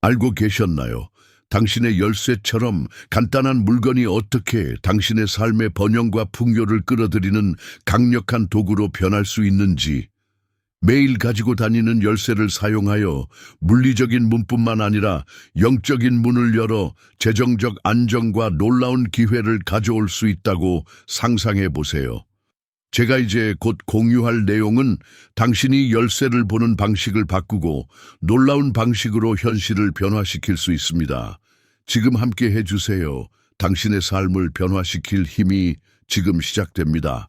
알고 계셨나요? 당신의 열쇠처럼 간단한 물건이 어떻게 당신의 삶의 번영과 풍요를 끌어들이는 강력한 도구로 변할 수 있는지 매일 가지고 다니는 열쇠를 사용하여 물리적인 문뿐만 아니라 영적인 문을 열어 재정적 안정과 놀라운 기회를 가져올 수 있다고 상상해 보세요. 제가 이제 곧 공유할 내용은 당신이 열쇠를 보는 방식을 바꾸고 놀라운 방식으로 현실을 변화시킬 수 있습니다. 지금 함께 해주세요. 당신의 삶을 변화시킬 힘이 지금 시작됩니다.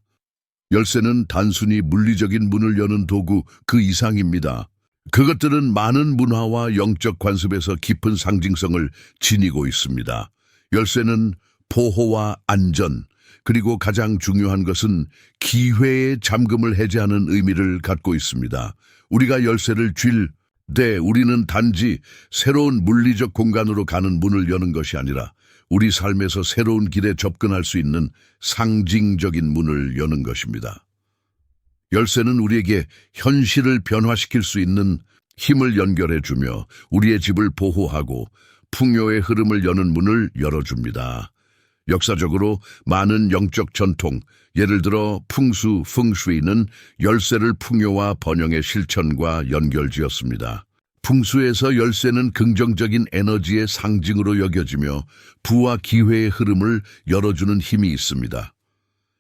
열쇠는 단순히 물리적인 문을 여는 도구 그 이상입니다. 그것들은 많은 문화와 영적 관습에서 깊은 상징성을 지니고 있습니다. 열쇠는 보호와 안전, 그리고 가장 중요한 것은 기회의 잠금을 해제하는 의미를 갖고 있습니다. 우리가 열쇠를 쥘 때 우리는 단지 새로운 물리적 공간으로 가는 문을 여는 것이 아니라 우리 삶에서 새로운 길에 접근할 수 있는 상징적인 문을 여는 것입니다. 열쇠는 우리에게 현실을 변화시킬 수 있는 힘을 연결해 주며 우리의 집을 보호하고 풍요의 흐름을 여는 문을 열어줍니다. 역사적으로 많은 영적 전통, 예를 들어 풍수, 풍수이는 열쇠를 풍요와 번영의 실천과 연결지었습니다. 풍수에서 열쇠는 긍정적인 에너지의 상징으로 여겨지며 부와 기회의 흐름을 열어주는 힘이 있습니다.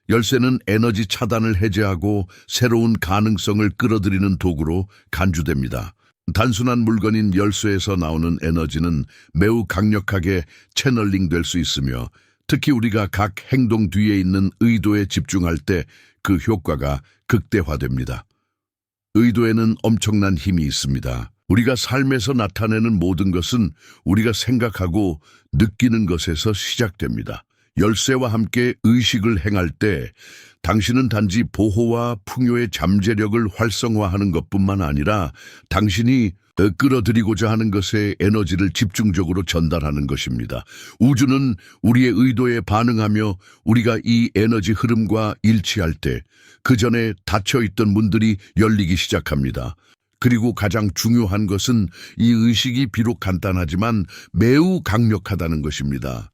열쇠는 에너지 차단을 해제하고 새로운 가능성을 끌어들이는 도구로 간주됩니다. 단순한 물건인 열쇠에서 나오는 에너지는 매우 강력하게 채널링 될 수 있으며 특히 우리가 각 행동 뒤에 있는 의도에 집중할 때 그 효과가 극대화됩니다. 의도에는 엄청난 힘이 있습니다. 우리가 삶에서 나타내는 모든 것은 우리가 생각하고 느끼는 것에서 시작됩니다. 열쇠와 함께 의식을 행할 때 당신은 단지 보호와 풍요의 잠재력을 활성화하는 것뿐만 아니라 당신이 끌어들이고자 하는 것에 에너지를 집중적으로 전달하는 것입니다. 우주는 우리의 의도에 반응하며 우리가 이 에너지 흐름과 일치할 때 그 전에 닫혀있던 문들이 열리기 시작합니다. 그리고 가장 중요한 것은 이 의식이 비록 간단하지만 매우 강력하다는 것입니다.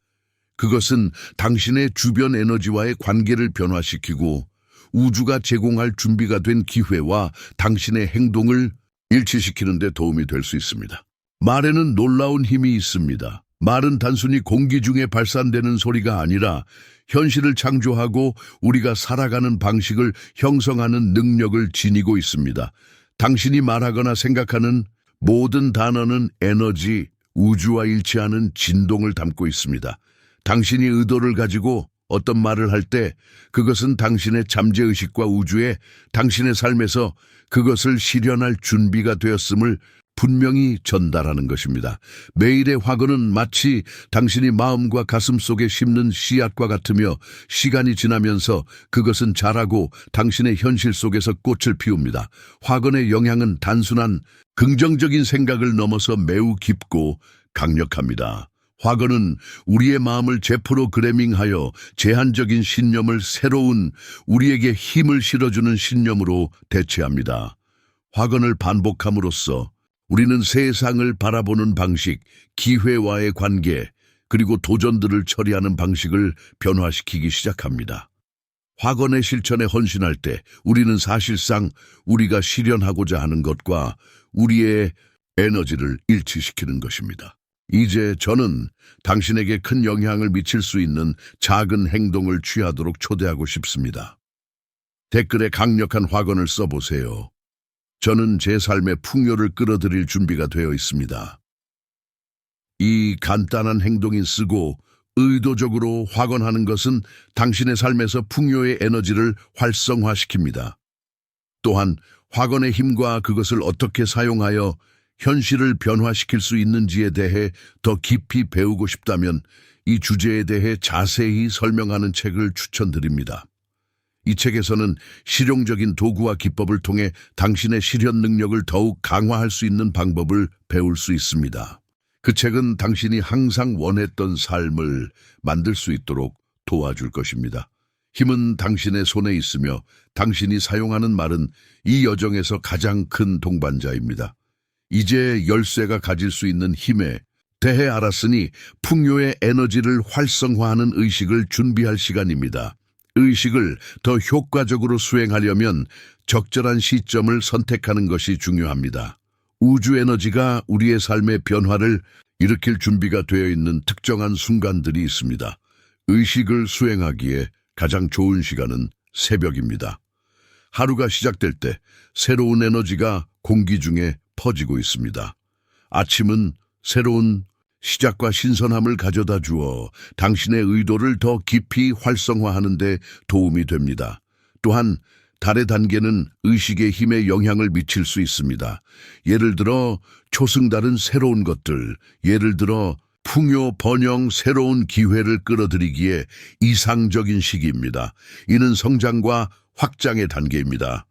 그것은 당신의 주변 에너지와의 관계를 변화시키고 우주가 제공할 준비가 된 기회와 당신의 행동을 일치시키는 데 도움이 될 수 있습니다. 말에는 놀라운 힘이 있습니다. 말은 단순히 공기 중에 발산되는 소리가 아니라 현실을 창조하고 우리가 살아가는 방식을 형성하는 능력을 지니고 있습니다. 당신이 말하거나 생각하는 모든 단어는 에너지, 우주와 일치하는 진동을 담고 있습니다. 당신이 의도를 가지고 어떤 말을 할 때 그것은 당신의 잠재의식과 우주에 당신의 삶에서 그것을 실현할 준비가 되었음을 분명히 전달하는 것입니다. 매일의 화근은 마치 당신이 마음과 가슴 속에 심는 씨앗과 같으며 시간이 지나면서 그것은 자라고 당신의 현실 속에서 꽃을 피웁니다. 화근의 영향은 단순한 긍정적인 생각을 넘어서 매우 깊고 강력합니다. 화근은 우리의 마음을 재프로 그래밍하여 제한적인 신념을 새로운 우리에게 힘을 실어주는 신념으로 대체합니다. 화근을 반복함으로써 우리는 세상을 바라보는 방식, 기회와의 관계, 그리고 도전들을 처리하는 방식을 변화시키기 시작합니다. 화건의 실천에 헌신할 때 우리는 사실상 우리가 실현하고자 하는 것과 우리의 에너지를 일치시키는 것입니다. 이제 저는 당신에게 큰 영향을 미칠 수 있는 작은 행동을 취하도록 초대하고 싶습니다. 댓글에 강력한 화건을 써보세요. 저는 제 삶의 풍요를 끌어들일 준비가 되어 있습니다. 이 간단한 행동인 쓰고 의도적으로 확언하는 것은 당신의 삶에서 풍요의 에너지를 활성화시킵니다. 또한 확언의 힘과 그것을 어떻게 사용하여 현실을 변화시킬 수 있는지에 대해 더 깊이 배우고 싶다면 이 주제에 대해 자세히 설명하는 책을 추천드립니다. 이 책에서는 실용적인 도구와 기법을 통해 당신의 실현 능력을 더욱 강화할 수 있는 방법을 배울 수 있습니다. 그 책은 당신이 항상 원했던 삶을 만들 수 있도록 도와줄 것입니다. 힘은 당신의 손에 있으며 당신이 사용하는 말은 이 여정에서 가장 큰 동반자입니다. 이제 열쇠가 가질 수 있는 힘에 대해 알았으니 풍요의 에너지를 활성화하는 의식을 준비할 시간입니다. 의식을 더 효과적으로 수행하려면 적절한 시점을 선택하는 것이 중요합니다. 우주 에너지가 우리의 삶의 변화를 일으킬 준비가 되어 있는 특정한 순간들이 있습니다. 의식을 수행하기에 가장 좋은 시간은 새벽입니다. 하루가 시작될 때 새로운 에너지가 공기 중에 퍼지고 있습니다. 아침은 새로운 시작과 신선함을 가져다 주어 당신의 의도를 더 깊이 활성화하는 데 도움이 됩니다. 또한 달의 단계는 의식의 힘에 영향을 미칠 수 있습니다. 예를 들어 초승달은 새로운 것들, 예를 들어 풍요 번영 새로운 기회를 끌어들이기에 이상적인 시기입니다. 이는 성장과 확장의 단계입니다.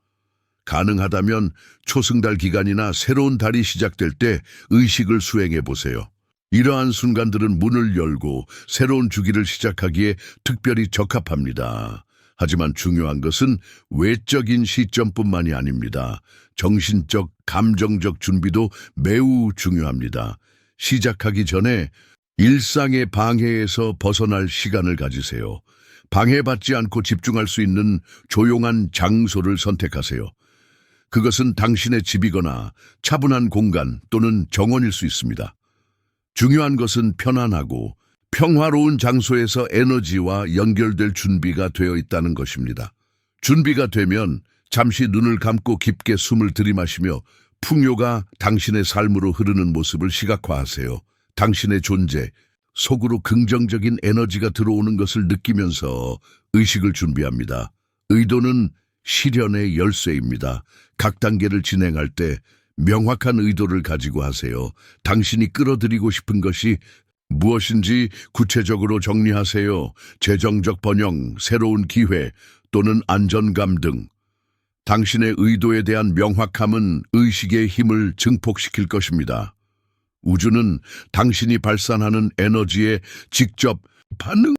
가능하다면 초승달 기간이나 새로운 달이 시작될 때 의식을 수행해 보세요. 이러한 순간들은 문을 열고 새로운 주기를 시작하기에 특별히 적합합니다. 하지만 중요한 것은 외적인 시점뿐만이 아닙니다. 정신적, 감정적 준비도 매우 중요합니다. 시작하기 전에 일상의 방해에서 벗어날 시간을 가지세요. 방해받지 않고 집중할 수 있는 조용한 장소를 선택하세요. 그것은 당신의 집이거나 차분한 공간 또는 정원일 수 있습니다. 중요한 것은 편안하고 평화로운 장소에서 에너지와 연결될 준비가 되어 있다는 것입니다. 준비가 되면 잠시 눈을 감고 깊게 숨을 들이마시며 풍요가 당신의 삶으로 흐르는 모습을 시각화하세요. 당신의 존재, 속으로 긍정적인 에너지가 들어오는 것을 느끼면서 의식을 준비합니다. 의도는 실현의 열쇠입니다. 각 단계를 진행할 때 명확한 의도를 가지고 하세요. 당신이 끌어들이고 싶은 것이 무엇인지 구체적으로 정리하세요. 재정적 번영, 새로운 기회 또는 안전감 등. 당신의 의도에 대한 명확함은 의식의 힘을 증폭시킬 것입니다. 우주는 당신이 발산하는 에너지에 직접 반응.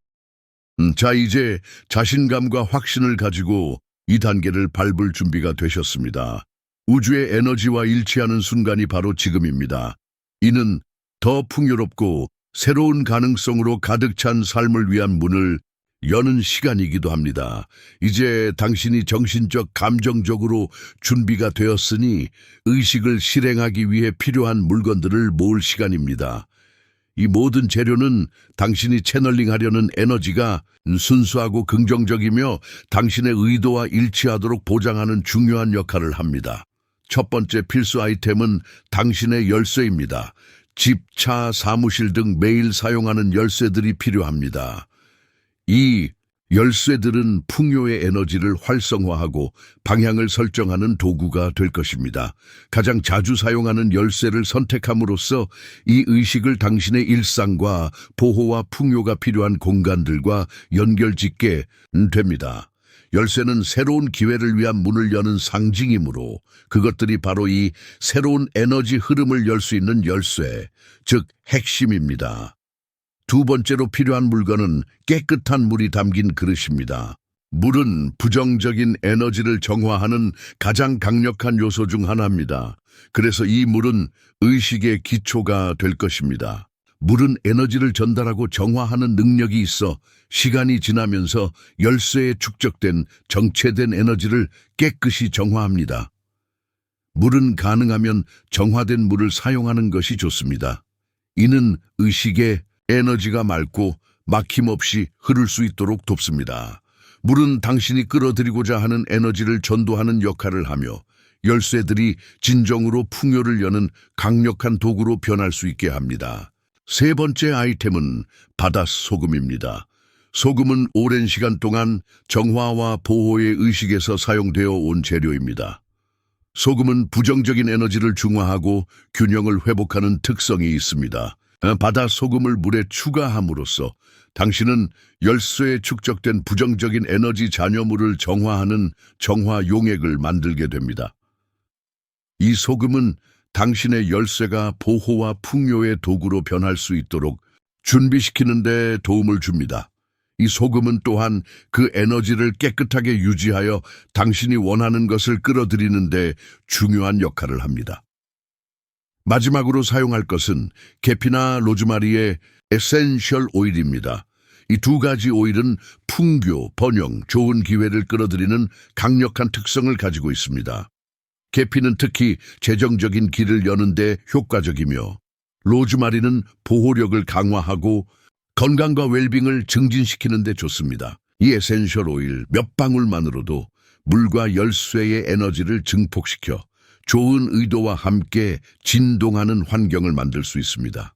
음, 자, 이제 자신감과 확신을 가지고 이 단계를 밟을 준비가 되셨습니다. 우주의 에너지와 일치하는 순간이 바로 지금입니다. 이는 더 풍요롭고 새로운 가능성으로 가득 찬 삶을 위한 문을 여는 시간이기도 합니다. 이제 당신이 정신적, 감정적으로 준비가 되었으니 의식을 실행하기 위해 필요한 물건들을 모을 시간입니다. 이 모든 재료는 당신이 채널링하려는 에너지가 순수하고 긍정적이며 당신의 의도와 일치하도록 보장하는 중요한 역할을 합니다. 첫 번째 필수 아이템은 당신의 열쇠입니다. 집, 차, 사무실 등 매일 사용하는 열쇠들이 필요합니다. 이 열쇠들은 풍요의 에너지를 활성화하고 방향을 설정하는 도구가 될 것입니다. 가장 자주 사용하는 열쇠를 선택함으로써 이 의식을 당신의 일상과 보호와 풍요가 필요한 공간들과 연결짓게 됩니다. 열쇠는 새로운 기회를 위한 문을 여는 상징이므로 그것들이 바로 이 새로운 에너지 흐름을 열 수 있는 열쇠, 즉 핵심입니다. 두 번째로 필요한 물건은 깨끗한 물이 담긴 그릇입니다. 물은 부정적인 에너지를 정화하는 가장 강력한 요소 중 하나입니다. 그래서 이 물은 의식의 기초가 될 것입니다. 물은 에너지를 전달하고 정화하는 능력이 있어 시간이 지나면서 열쇠에 축적된 정체된 에너지를 깨끗이 정화합니다. 물은 가능하면 정화된 물을 사용하는 것이 좋습니다. 이는 의식의 에너지가 맑고 막힘없이 흐를 수 있도록 돕습니다. 물은 당신이 끌어들이고자 하는 에너지를 전도하는 역할을 하며 열쇠들이 진정으로 풍요를 여는 강력한 도구로 변할 수 있게 합니다. 세 번째 아이템은 바닷소금입니다. 소금은 오랜 시간 동안 정화와 보호의 의식에서 사용되어 온 재료입니다. 소금은 부정적인 에너지를 중화하고 균형을 회복하는 특성이 있습니다. 바다 소금을 물에 추가함으로써 당신은 열쇠에 축적된 부정적인 에너지 잔여물을 정화하는 정화 용액을 만들게 됩니다. 이 소금은 당신의 열쇠가 보호와 풍요의 도구로 변할 수 있도록 준비시키는 데 도움을 줍니다. 이 소금은 또한 그 에너지를 깨끗하게 유지하여 당신이 원하는 것을 끌어들이는 데 중요한 역할을 합니다. 마지막으로 사용할 것은 계피나 로즈마리의 에센셜 오일입니다. 이 두 가지 오일은 풍교, 번영, 좋은 기회를 끌어들이는 강력한 특성을 가지고 있습니다. 계피는 특히 재정적인 길을 여는 데 효과적이며 로즈마리는 보호력을 강화하고 건강과 웰빙을 증진시키는 데 좋습니다. 이 에센셜 오일 몇 방울만으로도 물과 열쇠의 에너지를 증폭시켜 좋은 의도와 함께 진동하는 환경을 만들 수 있습니다.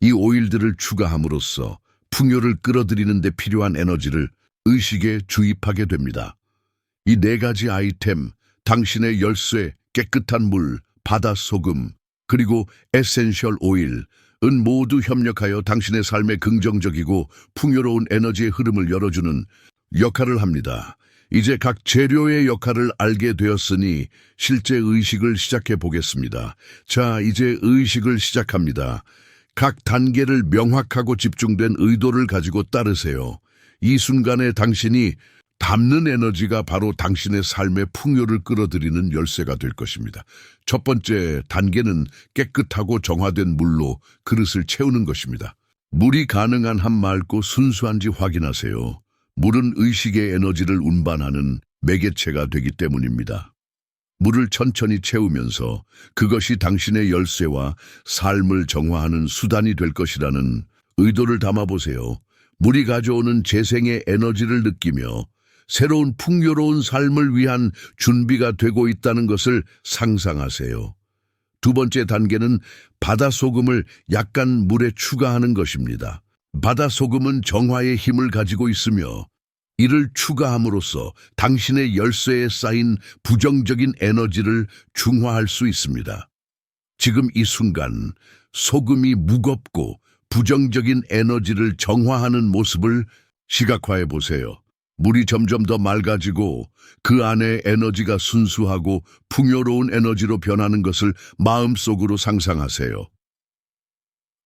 이 오일들을 추가함으로써 풍요를 끌어들이는 데 필요한 에너지를 의식에 주입하게 됩니다. 이 네 가지 아이템, 당신의 열쇠, 깨끗한 물, 바다 소금, 그리고 에센셜 오일은 모두 협력하여 당신의 삶에 긍정적이고 풍요로운 에너지의 흐름을 열어주는 역할을 합니다. 이제 각 재료의 역할을 알게 되었으니 실제 의식을 시작해 보겠습니다. 자, 이제 의식을 시작합니다. 각 단계를 명확하고 집중된 의도를 가지고 따르세요. 이 순간에 당신이 담는 에너지가 바로 당신의 삶의 풍요를 끌어들이는 열쇠가 될 것입니다. 첫 번째 단계는 깨끗하고 정화된 물로 그릇을 채우는 것입니다. 물이 가능한 한 맑고 순수한지 확인하세요. 물은 의식의 에너지를 운반하는 매개체가 되기 때문입니다. 물을 천천히 채우면서 그것이 당신의 열쇠와 삶을 정화하는 수단이 될 것이라는 의도를 담아보세요. 물이 가져오는 재생의 에너지를 느끼며 새로운 풍요로운 삶을 위한 준비가 되고 있다는 것을 상상하세요. 두 번째 단계는 바다 소금을 약간 물에 추가하는 것입니다. 바다 소금은 정화의 힘을 가지고 있으며 이를 추가함으로써 당신의 열쇠에 쌓인 부정적인 에너지를 중화할 수 있습니다. 지금 이 순간 소금이 무겁고 부정적인 에너지를 정화하는 모습을 시각화해 보세요. 물이 점점 더 맑아지고 그 안에 에너지가 순수하고 풍요로운 에너지로 변하는 것을 마음속으로 상상하세요.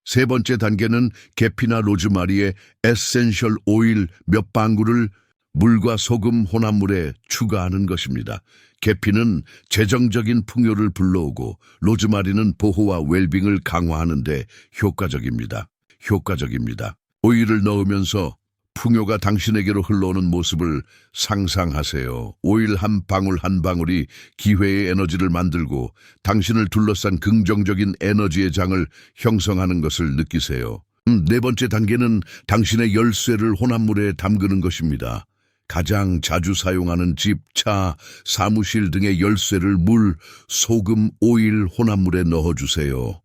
세 번째 단계는 계피나 로즈마리의 에센셜 오일 몇 방울을 물과 소금 혼합물에 추가하는 것입니다. 계피는 재정적인 풍요를 불러오고 로즈마리는 보호와 웰빙을 강화하는데 효과적입니다. 효과적입니다. 오일을 넣으면서 풍요가 당신에게로 흘러오는 모습을 상상하세요. 오일 한 방울 한 방울이 기회의 에너지를 만들고 당신을 둘러싼 긍정적인 에너지의 장을 형성하는 것을 느끼세요. 음, 네 번째 단계는 당신의 열쇠를 혼합물에 담그는 것입니다. 가장 자주 사용하는 집, 차, 사무실 등의 열쇠를 물, 소금, 오일 혼합물에 넣어주세요.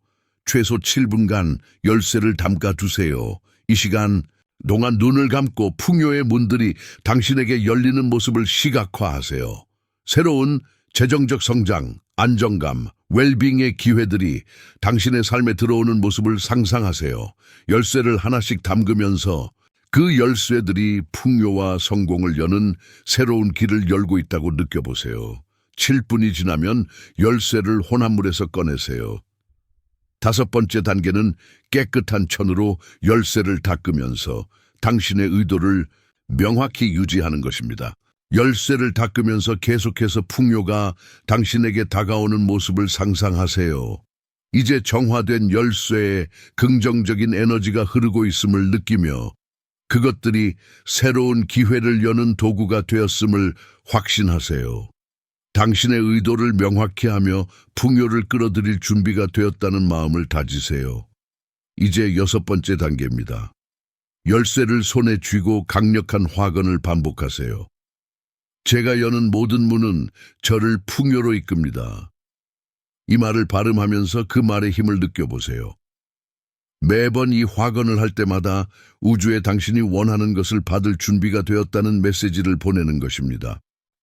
최소 7분간 열쇠를 담가 두세요. 이 시간 동안 눈을 감고 풍요의 문들이 당신에게 열리는 모습을 시각화하세요. 새로운 재정적 성장, 안정감, 웰빙의 기회들이 당신의 삶에 들어오는 모습을 상상하세요. 열쇠를 하나씩 담그면서 그 열쇠들이 풍요와 성공을 여는 새로운 길을 열고 있다고 느껴보세요. 7분이 지나면 열쇠를 혼합물에서 꺼내세요. 다섯 번째 단계는 깨끗한 천으로 열쇠를 닦으면서 당신의 의도를 명확히 유지하는 것입니다. 열쇠를 닦으면서 계속해서 풍요가 당신에게 다가오는 모습을 상상하세요. 이제 정화된 열쇠에 긍정적인 에너지가 흐르고 있음을 느끼며 그것들이 새로운 기회를 여는 도구가 되었음을 확신하세요. 당신의 의도를 명확히 하며 풍요를 끌어들일 준비가 되었다는 마음을 다지세요. 이제 여섯 번째 단계입니다. 열쇠를 손에 쥐고 강력한 화건을 반복하세요. 제가 여는 모든 문은 저를 풍요로 이끕니다. 이 말을 발음하면서 그 말의 힘을 느껴보세요. 매번 이 화건을 할 때마다 우주에 당신이 원하는 것을 받을 준비가 되었다는 메시지를 보내는 것입니다.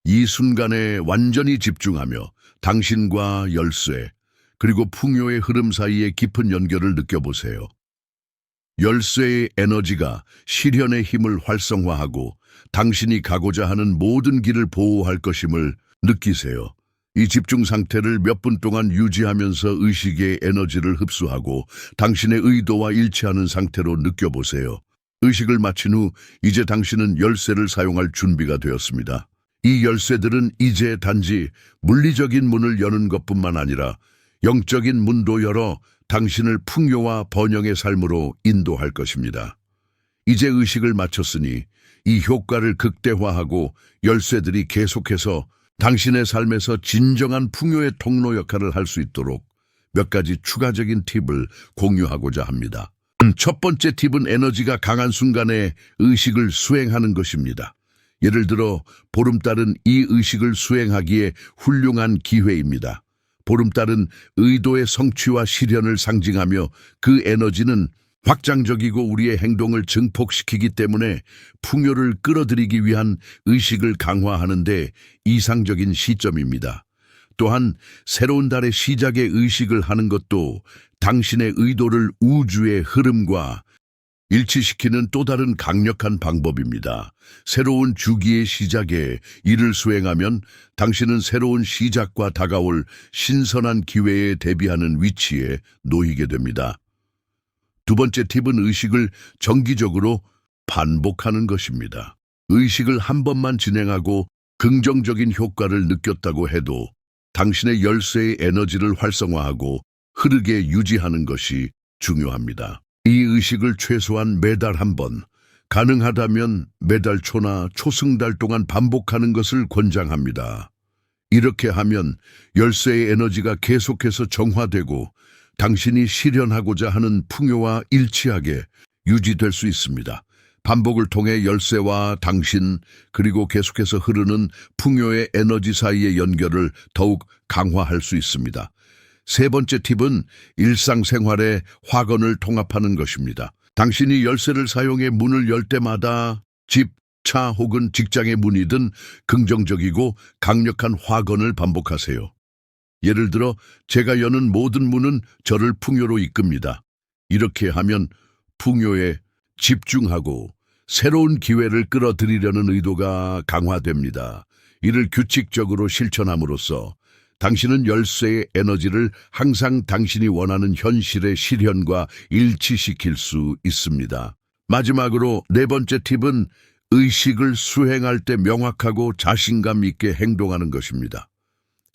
이 순간에 완전히 집중하며 당신과 열쇠, 그리고 풍요의 흐름 사이의 깊은 연결을 느껴보세요. 열쇠의 에너지가 실현의 힘을 활성화하고 당신이 가고자 하는 모든 길을 보호할 것임을 느끼세요. 이 집중 상태를 몇 분 동안 유지하면서 의식의 에너지를 흡수하고 당신의 의도와 일치하는 상태로 느껴보세요. 의식을 마친 후 이제 당신은 열쇠를 사용할 준비가 되었습니다. 이 열쇠들은 이제 단지 물리적인 문을 여는 것뿐만 아니라 영적인 문도 열어 당신을 풍요와 번영의 삶으로 인도할 것입니다. 이제 의식을 마쳤으니 이 효과를 극대화하고 열쇠들이 계속해서 당신의 삶에서 진정한 풍요의 통로 역할을 할 수 있도록 몇 가지 추가적인 팁을 공유하고자 합니다. 첫 번째 팁은 에너지가 강한 순간에 의식을 수행하는 것입니다. 예를 들어 보름달은 이 의식을 수행하기에 훌륭한 기회입니다. 보름달은 의도의 성취와 실현을 상징하며 그 에너지는 확장적이고 우리의 행동을 증폭시키기 때문에 풍요를 끌어들이기 위한 의식을 강화하는데 이상적인 시점입니다. 또한 새로운 달의 시작에 의식을 하는 것도 당신의 의도를 우주의 흐름과 일치시키는 또 다른 강력한 방법입니다. 새로운 주기의 시작에 이를 수행하면 당신은 새로운 시작과 다가올 신선한 기회에 대비하는 위치에 놓이게 됩니다. 두 번째 팁은 의식을 정기적으로 반복하는 것입니다. 의식을 한 번만 진행하고 긍정적인 효과를 느꼈다고 해도 당신의 열쇠의 에너지를 활성화하고 흐르게 유지하는 것이 중요합니다. 이 의식을 최소한 매달 한 번, 가능하다면 매달 초나 초승달 동안 반복하는 것을 권장합니다. 이렇게 하면 열쇠의 에너지가 계속해서 정화되고 당신이 실현하고자 하는 풍요와 일치하게 유지될 수 있습니다. 반복을 통해 열쇠와 당신 그리고 계속해서 흐르는 풍요의 에너지 사이의 연결을 더욱 강화할 수 있습니다. 세 번째 팁은 일상생활의 화건을 통합하는 것입니다. 당신이 열쇠를 사용해 문을 열 때마다 집, 차 혹은 직장의 문이든 긍정적이고 강력한 화건을 반복하세요. 예를 들어 제가 여는 모든 문은 저를 풍요로 이끕니다. 이렇게 하면 풍요에 집중하고 새로운 기회를 끌어들이려는 의도가 강화됩니다. 이를 규칙적으로 실천함으로써 당신은 열쇠의 에너지를 항상 당신이 원하는 현실의 실현과 일치시킬 수 있습니다. 마지막으로 네 번째 팁은 의식을 수행할 때 명확하고 자신감 있게 행동하는 것입니다.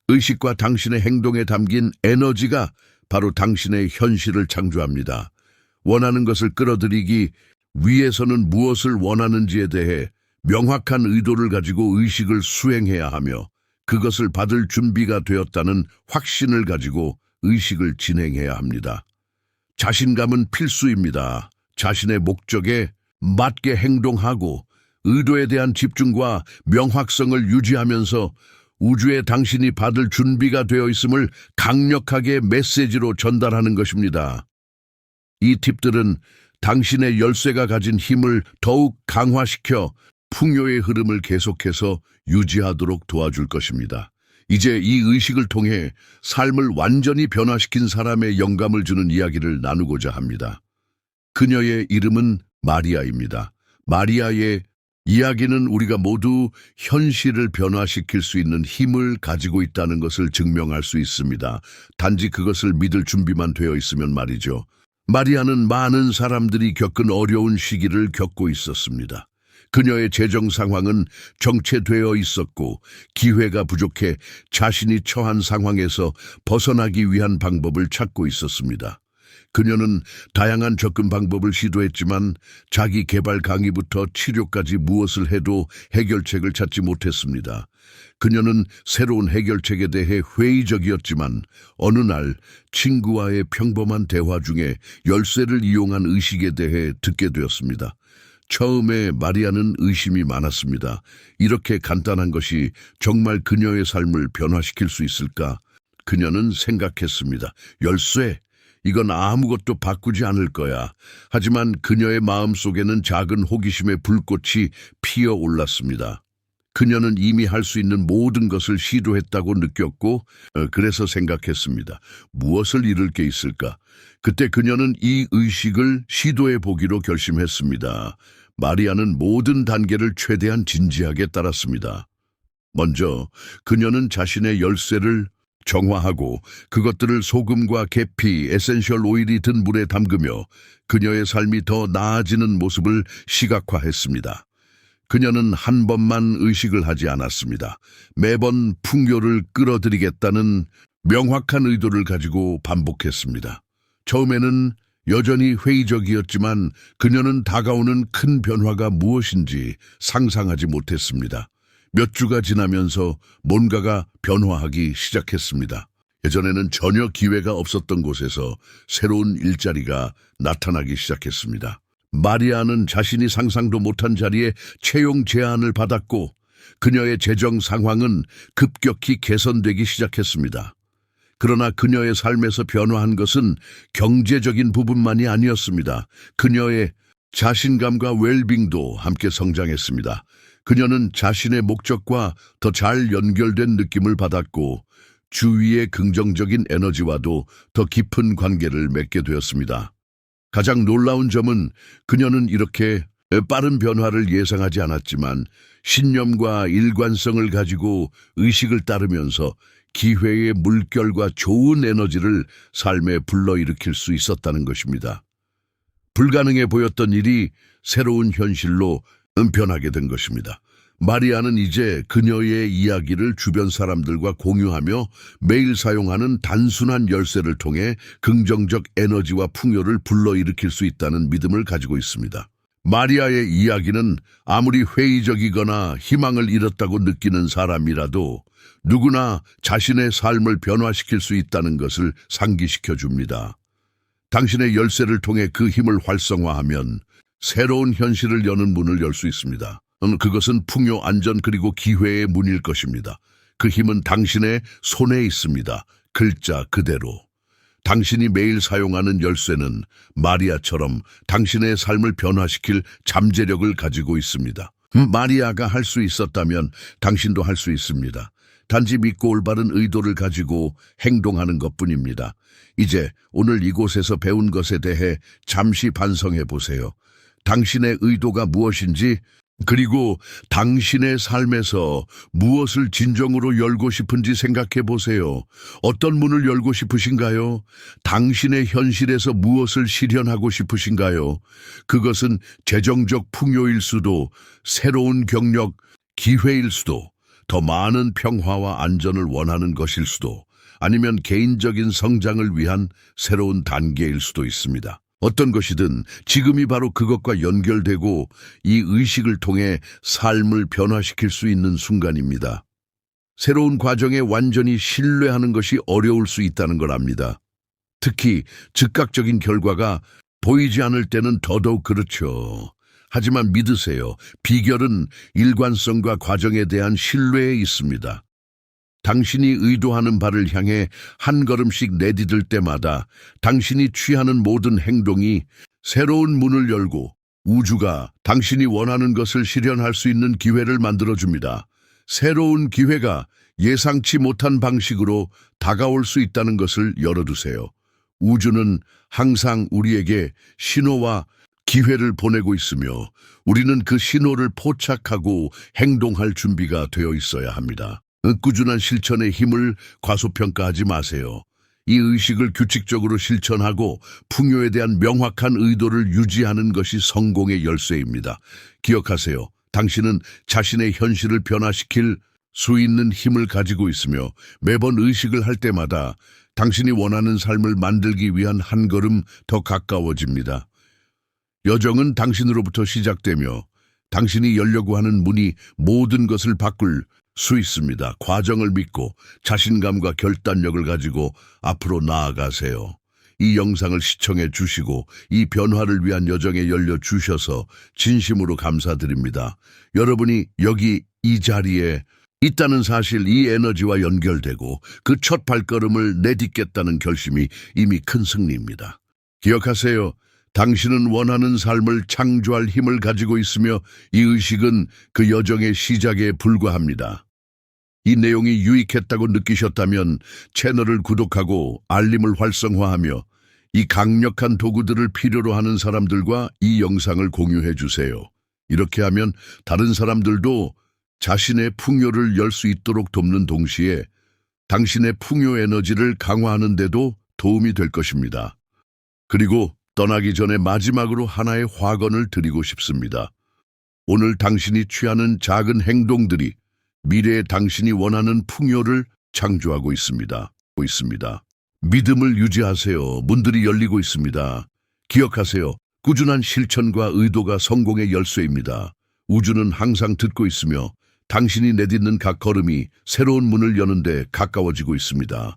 의식과 당신의 행동에 담긴 에너지가 바로 당신의 현실을 창조합니다. 원하는 것을 끌어들이기 위해서는 무엇을 원하는지에 대해 명확한 의도를 가지고 의식을 수행해야 하며 그것을 받을 준비가 되었다는 확신을 가지고 의식을 진행해야 합니다. 자신감은 필수입니다. 자신의 목적에 맞게 행동하고 의도에 대한 집중과 명확성을 유지하면서 우주에 당신이 받을 준비가 되어 있음을 강력하게 메시지로 전달하는 것입니다. 이 팁들은 당신의 열쇠가 가진 힘을 더욱 강화시켜 풍요의 흐름을 계속해서 유지하도록 도와줄 것입니다. 이제 이 의식을 통해 삶을 완전히 변화시킨 사람의 영감을 주는 이야기를 나누고자 합니다. 그녀의 이름은 마리아입니다. 마리아의 이야기는 우리가 모두 현실을 변화시킬 수 있는 힘을 가지고 있다는 것을 증명할 수 있습니다. 단지 그것을 믿을 준비만 되어 있으면 말이죠. 마리아는 많은 사람들이 겪은 어려운 시기를 겪고 있었습니다. 그녀의 재정 상황은 정체되어 있었고 기회가 부족해 자신이 처한 상황에서 벗어나기 위한 방법을 찾고 있었습니다. 그녀는 다양한 접근 방법을 시도했지만 자기 개발 강의부터 치료까지 무엇을 해도 해결책을 찾지 못했습니다. 그녀는 새로운 해결책에 대해 회의적이었지만 어느 날 친구와의 평범한 대화 중에 열쇠를 이용한 의식에 대해 듣게 되었습니다. 처음에 마리아는 의심이 많았습니다. 이렇게 간단한 것이 정말 그녀의 삶을 변화시킬 수 있을까? 그녀는 생각했습니다. 열쇠, 이건 아무것도 바꾸지 않을 거야. 하지만 그녀의 마음 속에는 작은 호기심의 불꽃이 피어 올랐습니다. 그녀는 이미 할 수 있는 모든 것을 시도했다고 느꼈고, 어, 그래서 생각했습니다. 무엇을 잃을 게 있을까? 그때 그녀는 이 의식을 시도해 보기로 결심했습니다. 마리아는 모든 단계를 최대한 진지하게 따랐습니다. 먼저 그녀는 자신의 열쇠를 정화하고 그것들을 소금과 계피, 에센셜 오일이 든 물에 담그며 그녀의 삶이 더 나아지는 모습을 시각화했습니다. 그녀는 한 번만 의식을 하지 않았습니다. 매번 풍요를 끌어들이겠다는 명확한 의도를 가지고 반복했습니다. 처음에는 여전히 회의적이었지만 그녀는 다가오는 큰 변화가 무엇인지 상상하지 못했습니다. 몇 주가 지나면서 뭔가가 변화하기 시작했습니다. 예전에는 전혀 기회가 없었던 곳에서 새로운 일자리가 나타나기 시작했습니다. 마리아는 자신이 상상도 못한 자리에 채용 제안을 받았고 그녀의 재정 상황은 급격히 개선되기 시작했습니다. 그러나 그녀의 삶에서 변화한 것은 경제적인 부분만이 아니었습니다. 그녀의 자신감과 웰빙도 함께 성장했습니다. 그녀는 자신의 목적과 더 잘 연결된 느낌을 받았고 주위의 긍정적인 에너지와도 더 깊은 관계를 맺게 되었습니다. 가장 놀라운 점은 그녀는 이렇게 빠른 변화를 예상하지 않았지만 신념과 일관성을 가지고 의식을 따르면서 기회의 물결과 좋은 에너지를 삶에 불러일으킬 수 있었다는 것입니다. 불가능해 보였던 일이 새로운 현실로 변하게 된 것입니다. 마리아는 이제 그녀의 이야기를 주변 사람들과 공유하며 매일 사용하는 단순한 열쇠를 통해 긍정적 에너지와 풍요를 불러일으킬 수 있다는 믿음을 가지고 있습니다. 마리아의 이야기는 아무리 회의적이거나 희망을 잃었다고 느끼는 사람이라도 누구나 자신의 삶을 변화시킬 수 있다는 것을 상기시켜 줍니다. 당신의 열쇠를 통해 그 힘을 활성화하면 새로운 현실을 여는 문을 열 수 있습니다. 음, 그것은 풍요, 안전 그리고 기회의 문일 것입니다. 그 힘은 당신의 손에 있습니다. 글자 그대로. 당신이 매일 사용하는 열쇠는 마리아처럼 당신의 삶을 변화시킬 잠재력을 가지고 있습니다. 음, 마리아가 할 수 있었다면 당신도 할 수 있습니다. 단지 믿고 올바른 의도를 가지고 행동하는 것뿐입니다. 이제 오늘 이곳에서 배운 것에 대해 잠시 반성해 보세요. 당신의 의도가 무엇인지 그리고 당신의 삶에서 무엇을 진정으로 열고 싶은지 생각해 보세요. 어떤 문을 열고 싶으신가요? 당신의 현실에서 무엇을 실현하고 싶으신가요? 그것은 재정적 풍요일 수도, 새로운 경력, 기회일 수도, 더 많은 평화와 안전을 원하는 것일 수도, 아니면 개인적인 성장을 위한 새로운 단계일 수도 있습니다. 어떤 것이든 지금이 바로 그것과 연결되고 이 의식을 통해 삶을 변화시킬 수 있는 순간입니다. 새로운 과정에 완전히 신뢰하는 것이 어려울 수 있다는 걸 압니다. 특히 즉각적인 결과가 보이지 않을 때는 더더욱 그렇죠. 하지만 믿으세요. 비결은 일관성과 과정에 대한 신뢰에 있습니다. 당신이 의도하는 바를 향해 한 걸음씩 내디딜 때마다 당신이 취하는 모든 행동이 새로운 문을 열고 우주가 당신이 원하는 것을 실현할 수 있는 기회를 만들어줍니다. 새로운 기회가 예상치 못한 방식으로 다가올 수 있다는 것을 열어두세요. 우주는 항상 우리에게 신호와 기회를 보내고 있으며 우리는 그 신호를 포착하고 행동할 준비가 되어 있어야 합니다. 꾸준한 실천의 힘을 과소평가하지 마세요. 이 의식을 규칙적으로 실천하고 풍요에 대한 명확한 의도를 유지하는 것이 성공의 열쇠입니다. 기억하세요. 당신은 자신의 현실을 변화시킬 수 있는 힘을 가지고 있으며 매번 의식을 할 때마다 당신이 원하는 삶을 만들기 위한 한 걸음 더 가까워집니다. 여정은 당신으로부터 시작되며 당신이 열려고 하는 문이 모든 것을 바꿀 수 있습니다. 과정을 믿고 자신감과 결단력을 가지고 앞으로 나아가세요. 이 영상을 시청해 주시고 이 변화를 위한 여정에 열려 주셔서 진심으로 감사드립니다. 여러분이 여기 이 자리에 있다는 사실 이 에너지와 연결되고 그 첫 발걸음을 내딛겠다는 결심이 이미 큰 승리입니다. 기억하세요. 당신은 원하는 삶을 창조할 힘을 가지고 있으며 이 의식은 그 여정의 시작에 불과합니다. 이 내용이 유익했다고 느끼셨다면 채널을 구독하고 알림을 활성화하며 이 강력한 도구들을 필요로 하는 사람들과 이 영상을 공유해 주세요. 이렇게 하면 다른 사람들도 자신의 풍요를 열 수 있도록 돕는 동시에 당신의 풍요 에너지를 강화하는 데도 도움이 될 것입니다. 그리고 떠나기 전에 마지막으로 하나의 화건을 드리고 싶습니다. 오늘 당신이 취하는 작은 행동들이 미래의 당신이 원하는 풍요를 창조하고 있습니다. 있습니다. 믿음을 유지하세요. 문들이 열리고 있습니다. 기억하세요. 꾸준한 실천과 의도가 성공의 열쇠입니다. 우주는 항상 듣고 있으며 당신이 내딛는 각 걸음이 새로운 문을 여는데 가까워지고 있습니다.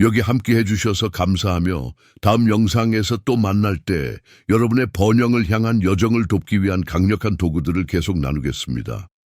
여기 함께 해주셔서 감사하며 다음 영상에서 또 만날 때 여러분의 번영을 향한 여정을 돕기 위한 강력한 도구들을 계속 나누겠습니다.